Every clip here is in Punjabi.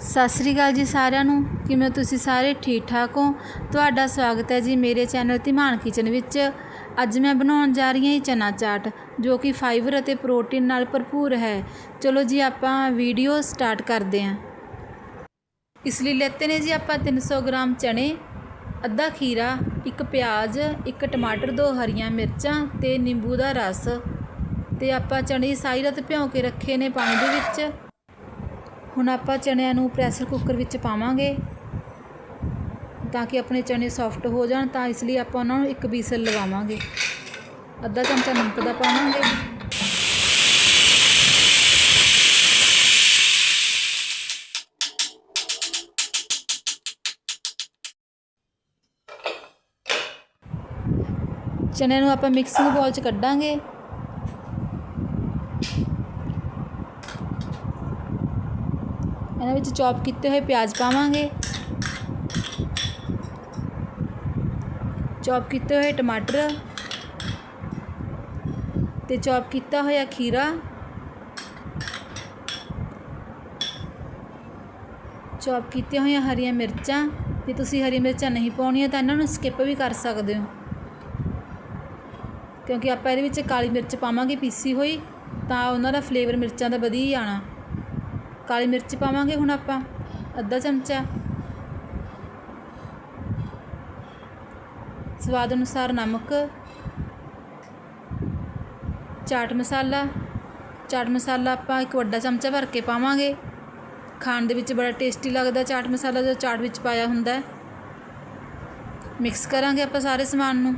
ਸਤਿ ਸ੍ਰੀ ਅਕਾਲ ਜੀ ਸਾਰਿਆਂ ਨੂੰ। ਕਿਵੇਂ ਤੁਸੀਂ ਸਾਰੇ? ਠੀਕ ਠਾਕ ਹੋ? ਤੁਹਾਡਾ ਸਵਾਗਤ ਹੈ ਜੀ ਮੇਰੇ ਚੈਨਲ ਧਿਮਾਨ ਕਿਚਨ ਵਿੱਚ। ਅੱਜ ਮੈਂ ਬਣਾਉਣ ਜਾ ਰਹੀ ਹਾਂ ਜੀ ਚਨਾ ਚਾਟ, ਜੋ ਕਿ ਫਾਈਬਰ ਅਤੇ ਪ੍ਰੋਟੀਨ ਨਾਲ ਭਰਪੂਰ ਹੈ। ਚਲੋ ਜੀ ਆਪਾਂ ਵੀਡੀਓ ਸਟਾਰਟ ਕਰਦੇ ਹਾਂ। ਇਸ ਲਈ ਲੈਤੇ ਨੇ ਜੀ ਆਪਾਂ 300 ਗ੍ਰਾਮ ਚਨੇ, ਅੱਧਾ ਖੀਰਾ, ਇੱਕ ਪਿਆਜ਼, ਇੱਕ ਟਮਾਟਰ, ਦੋ ਹਰੀਆਂ ਮਿਰਚਾਂ ਤੇ ਨਿੰਬੂ ਦਾ ਰਸ। ਤੇ ਆਪਾਂ ਚਨੇ ਸਾਰੀ ਰਾਤ ਭਿਓ ਕੇ ਰੱਖੇ ਨੇ ਪਾਣੀ ਦੇ ਵਿੱਚ। ਹੁਣ ਆਪਾਂ ਚਣਿਆਂ ਨੂੰ ਪ੍ਰੈਸ਼ਰ ਕੁੱਕਰ ਵਿੱਚ ਪਾਵਾਂਗੇ ਤਾਂ ਕਿ ਆਪਣੇ ਚਣੇ ਸੌਫਟ ਹੋ ਜਾਣ, ਤਾਂ ਇਸ ਲਈ ਆਪਾਂ ਉਹਨਾਂ ਨੂੰ ਇੱਕ ਵੀਸਲ ਲਗਾਵਾਂਗੇ ਅੱਧਾ ਚਮਚਾ ਨਮਕ ਦਾ ਪਾਵਾਂਗੇ। ਚਣਿਆਂ ਨੂੰ ਆਪਾਂ ਮਿਕਸਿੰਗ ਬਾਉਲ 'ਚ ਕੱਢਾਂਗੇ। ਇਹਨਾਂ ਵਿੱਚ ਚੌਪ ਕੀਤੇ ਹੋਏ ਪਿਆਜ਼ ਪਾਵਾਂਗੇ। ਚੌਪ ਕੀਤੇ ਹੋਏ ਟਮਾਟਰ ਤੇ ਚੌਪ ਕੀਤਾ ਹੋਇਆ ਖੀਰਾ। ਚੌਪ ਕੀਤੀਆਂ ਹੋਈਆਂ ਹਰੀਆਂ ਮਿਰਚਾਂ, ਜੇ ਤੁਸੀਂ ਹਰੀ ਮਿਰਚਾਂ ਨਹੀਂ ਪਾਉਣੀਆਂ ਤਾਂ ਇਹਨਾਂ ਨੂੰ ਸਕਿਪ ਵੀ ਕਰ ਸਕਦੇ ਹੋ। ਕਿਉਂਕਿ ਆਪਾਂ ਇਹਦੇ ਵਿੱਚ ਕਾਲੀ ਮਿਰਚ ਪਾਵਾਂਗੇ ਪੀਸੀ ਹੋਈ, ਤਾਂ ਉਹਨਾਂ ਦਾ ਫਲੇਵਰ ਮਿਰਚਾਂ ਦਾ ਵਧੀਆ ਹੀ ਆਣਾ ਕਾਲੀ ਮਿਰਚ ਪਾਵਾਂਗੇ ਹੁਣ ਆਪਾਂ, ਅੱਧਾ ਚਮਚਾ। ਸਵਾਦ ਅਨੁਸਾਰ ਨਮਕ, ਚਾਟ ਮਸਾਲਾ ਚਾਟ ਮਸਾਲਾ ਆਪਾਂ ਇੱਕ ਵੱਡਾ ਚਮਚਾ ਭਰ ਕੇ ਪਾਵਾਂਗੇ। ਖਾਣ ਦੇ ਵਿੱਚ ਬੜਾ ਟੇਸਟੀ ਲੱਗਦਾ ਚਾਟ ਮਸਾਲਾ, ਜੋ ਚਾਟ ਵਿੱਚ ਪਾਇਆ ਹੁੰਦਾ ਮਿਕਸ ਕਰਾਂਗੇ ਆਪਾਂ ਸਾਰੇ ਸਮਾਨ ਨੂੰ।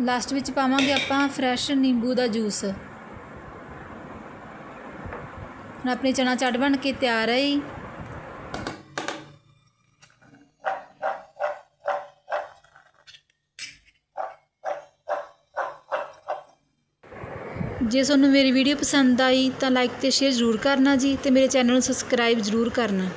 ਲਾਸਟ ਵਿੱਚ ਪਾਵਾਂਗੇ ਆਪਾਂ ਫਰੈਸ਼ ਨਿੰਬੂ ਦਾ ਜੂਸ। ਹੁਣ ਆਪਣੀ ਚਨਾ ਚਾਟ ਬਣ ਕੇ ਤਿਆਰ ਹੈ ਜੀ। ਜੇ ਤੁਹਾਨੂੰ ਮੇਰੀ ਵੀਡੀਓ ਪਸੰਦ ਆਈ ਤਾਂ ਲਾਈਕ ਤੇ ਸ਼ੇਅਰ ਜ਼ਰੂਰ ਕਰਨਾ ਜੀ ਤੇ ਮੇਰੇ ਚੈਨਲ ਨੂੰ ਸਬਸਕ੍ਰਾਈਬ ਜ਼ਰੂਰ ਕਰਨਾ।